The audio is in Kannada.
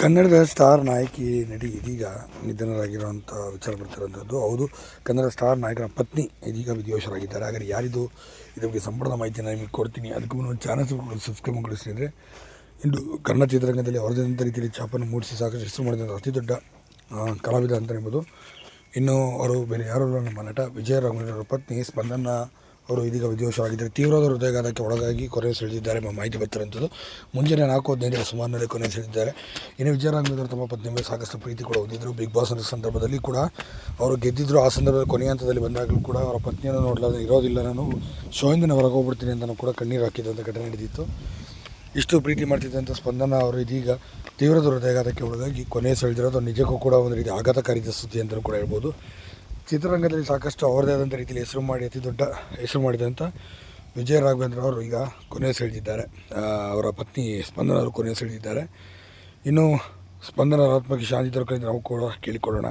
ಕನ್ನಡದ ಸ್ಟಾರ್ ನಾಯಕಿ ನಡಿ ಇದೀಗ ನಿಧನರಾಗಿರುವಂಥ ವಿಚಾರ ಬರ್ತಿರುವಂಥದ್ದು ಹೌದು ಕನ್ನಡ ಸ್ಟಾರ್ ನಾಯಕನ ಪತ್ನಿ ಇದೀಗ ವಿಧಿವಶರಾಗಿದ್ದಾರೆ ಹಾಗಾದರೆ ಯಾರಿದು? ಇದ್ರ ಬಗ್ಗೆ ಸಂಪೂರ್ಣ ಮಾಹಿತಿಯನ್ನು ನಿಮಗೆ ಕೊಡ್ತೀನಿ. ಅದಕ್ಕೂ ಮುಂದೆ ಚಾನಲ್ ಸಬ್ಸ್ಕ್ರೈಬ್ ಮಾಡಿಸಿದ್ರೆ ಇಂದು ಕನ್ನಡ ಚಿತ್ರರಂಗದಲ್ಲಿ ಅವರದಂಥ ರೀತಿಯಲ್ಲಿ ಛಾಪನ್ನು ಮೂಡಿಸಿ ಸಾಕಷ್ಟು ಹೆಸರು ಮಾಡಿದಂಥ ಅತಿ ದೊಡ್ಡ ಕಲಾವಿದ ಅಂತ ಹೇಳ್ಬೋದು. ಇನ್ನು ಅವರು ಬೇರೆ ಯಾರು ನಮ್ಮ ನಟ ವಿಜಯ ರಾಘವೇಂದ್ರ ಪತ್ನಿ ಸ್ಪಂದನ ಅವರು ಇದೀಗ ವಿಧಿವಶರಾಗಿದ್ದಾರೆ ತೀವ್ರವಾದ ಹೃದಯಘಾತಕ್ಕೆ ಒಳಗಾಗಿ ಕೊನೆ ಸೆಳೆದಿದ್ದಾರೆ ಎಂಬ ಮಾಹಿತಿ ಬರ್ತಿರುವಂಥದ್ದು ಮುಂಜಾನೆ ನಾಲ್ಕು ಹದಿನೈದರ ಸುಮಾರಿನಲ್ಲಿ ಕೊನೆ ಸೆಳೆದಿದ್ದಾರೆ. ಇನ್ನು ವಿಜಯರಾಘವೇಂದ್ರ ತಮ್ಮ ಪತ್ನಿ ಮೇಲೆ ಸಾಕಷ್ಟು ಪ್ರೀತಿ ಕೂಡ ಹೊಂದಿದ್ದರು ಬಿಗ್ ಬಾಸ್ ಅನ್ನೋ ಸಂದರ್ಭದಲ್ಲಿ ಕೂಡ ಅವರು ಗೆದ್ದಿದ್ದರು ಆ ಸಂದರ್ಭದಲ್ಲಿ ಕೊನೆಯ ಹಂತದಲ್ಲಿ ಬಂದಾಗಲೂ ಕೂಡ ಅವರ ಪತ್ನಿಯನ್ನು ನೋಡಲಾದ ಇರೋದಿಲ್ಲ. ನಾನು ಶೋಯಿಂದ ಹೊರಗೆ ಹೋಗ್ಬಿಡ್ತೀನಿ ಅಂತ ಕೂಡ ಕಣ್ಣೀರು ಹಾಕಿದಂಥ ಘಟನೆ ನಡೆದಿತ್ತು. ಇಷ್ಟು ಪ್ರೀತಿ ಮಾಡ್ತಿದ್ದಂಥ ಸ್ಪಂದನ ಅವರು ಇದೀಗ ತೀವ್ರದ ಹೃದಯಾಘಾತಕ್ಕೆ ಒಳಗಾಗಿ ಕೊನೆ ಸೆಳೆದಿರೋದು. ನಿಜಕ್ಕೂ ಕೂಡ ಒಂದು ರೀತಿ ಆಘಾತಕಾರಿದ ಸುದ್ದಿ ಅಂತಲೂ ಕೂಡ ಹೇಳ್ಬೋದು. ಚಿತ್ರರಂಗದಲ್ಲಿ ಸಾಕಷ್ಟು ಅವರದೇ ಆದಂಥ ರೀತಿಯಲ್ಲಿ ಹೆಸರು ಮಾಡಿ, ಅತಿ ದೊಡ್ಡ ಹೆಸರು ಮಾಡಿದಂಥ ವಿಜಯ ರಾಘವೇಂದ್ರ ಅವರು ಈಗ ಕೊನೆ ಸೆಳೆದಿದ್ದಾರೆ. ಅವರ ಪತ್ನಿ ಸ್ಪಂದನ ಅವರು ಕೊನೆ ಸೆಳೆದಿದ್ದಾರೆ. ಇನ್ನು ಸ್ಪಂದನ ಆತ್ಮಕ್ಕೆ ಶಾಂತಿ ದೊರಕಲಿಂದ ನಾವು ಕೂಡ ಕೇಳಿಕೊಳ್ಳೋಣ.